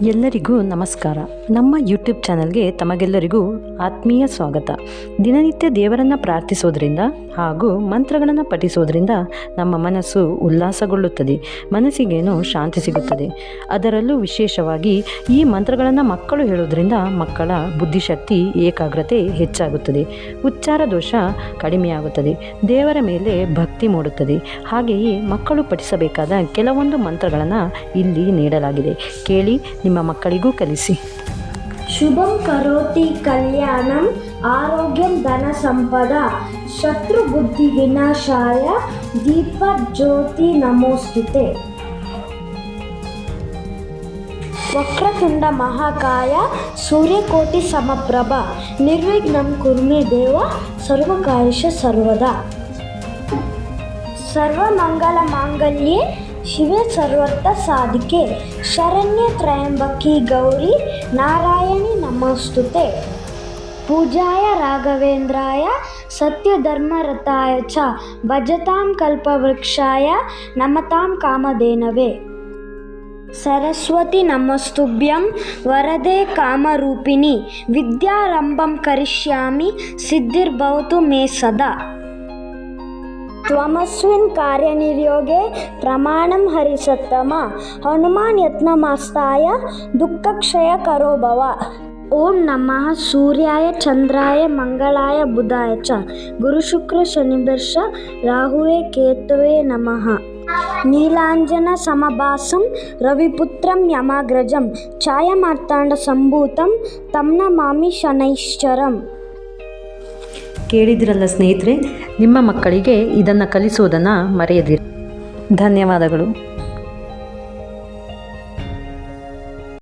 ಎಲ್ಲರಿಗೂ ನಮಸ್ಕಾರ. ನಮ್ಮ ಯೂಟ್ಯೂಬ್ ಚಾನಲ್ಗೆ ತಮಗೆಲ್ಲರಿಗೂ ಆತ್ಮೀಯ ಸ್ವಾಗತ. ದಿನನಿತ್ಯ ದೇವರನ್ನು ಪ್ರಾರ್ಥಿಸೋದ್ರಿಂದ ಹಾಗೂ ಮಂತ್ರಗಳನ್ನು ಪಠಿಸೋದ್ರಿಂದ ನಮ್ಮ ಮನಸ್ಸು ಉಲ್ಲಾಸಗೊಳ್ಳುತ್ತದೆ, ಮನಸ್ಸಿಗೇನು ಶಾಂತಿ ಸಿಗುತ್ತದೆ. ಅದರಲ್ಲೂ ವಿಶೇಷವಾಗಿ ಈ ಮಂತ್ರಗಳನ್ನು ಮಕ್ಕಳು ಹೇಳೋದ್ರಿಂದ ಮಕ್ಕಳ ಬುದ್ಧಿಶಕ್ತಿ, ಏಕಾಗ್ರತೆ ಹೆಚ್ಚಾಗುತ್ತದೆ. ಉಚ್ಚಾರ ದೋಷ ಕಡಿಮೆಯಾಗುತ್ತದೆ. ದೇವರ ಮೇಲೆ ಭಕ್ತಿ ಮೂಡುತ್ತದೆ. ಹಾಗೆಯೇ ಮಕ್ಕಳು ಪಠಿಸಬೇಕಾದ ಕೆಲವೊಂದು ಮಂತ್ರಗಳನ್ನು ಇಲ್ಲಿ ನೀಡಲಾಗಿದೆ. ಕೇಳಿ ನಿಮ್ಮ ಮಕ್ಕಳಿಗೂ ಕಲಿಸಿ. ಶುಭಂ ಕರೋತಿ ಕಲ್ಯಾಣಂ ಆರೋಗ್ಯಂ ಧನ ಸಂಪದ ಶತ್ರು ಬುದ್ಧಿ ವಿನಾಶಾಯ ದೀಪ ಜ್ಯೋತಿ ನಮೋಸ್ತುತೆ. ವಕ್ರತುಂಡ ಮಹಾಕಾಯ ಸೂರ್ಯಕೋಟಿ ಸಮಪ್ರಭ ನಿರ್ವಿಘ್ನಂ ಕುರ್ಮೆ ದೇವ ಸರ್ವಕಾರ್ಯಶ ಸರ್ವದಾ. ಸರ್ವಮಂಗಲ ಮಾಂಗಲ್ಯೆ ಶಿವೆ ಸರ್ವತ್ರ ಸಾಧಿಕೆ. ಶರಣ್ಯ ತ್ರಯಂಬಕಿ ಗೌರಿ ನಾರಾಯಣಿ ನಮಸ್ತುತೆ. ಪೂಜಾಯ ರಾಘವೇಂದ್ರಾಯ ಸತ್ಯಧರ್ಮರಥಾಯ ಚ ಭಜತಾಂ ಕಲ್ಪವೃಕ್ಷಾಯ ನಮತಾಂ ಕಾಮಧೇನವೇ. ಸರಸ್ವತಿ ನಮಸ್ತುಭ್ಯಂ ವರದೆ ಕಾಮರೂಪಿಣಿ. ವಿದ್ಯಾರಂಭಂ ಕರಿಷ್ಯಾಮಿ, ಸಿದ್ಧಿರ್ಭವತು ಮೇ ಸದಾ. త్వమస్మిన్ కార్యనిర్యోగే ప్రమాణం హరిసత్తమ హనుమాన్ యత్నమాస్తాయ దుఃఖక్షయ కరో భవ ఓం నమ సూర్యాయ చంద్రాయ మంగళాయ బుధాయ చ గురుశుక్ర శనిబర్ష రాహువే కేతువే నమ నీలాంజన సమభాసం రవిపుత్రం యమాగ్రజం ఛాయమార్తాండ సంభూతం తమ్న మామి శనైశ్చరం ಕೇಳಿದಿರಲ್ಲ ಸ್ನೇಹಿತರೆ ನಿಮ್ಮ ಮಕ್ಕಳಿಗೆ ಇದನ್ನು ಕಲಿಸೋದನ್ನು ಮರೆಯದಿರಿ. ಧನ್ಯವಾದಗಳು.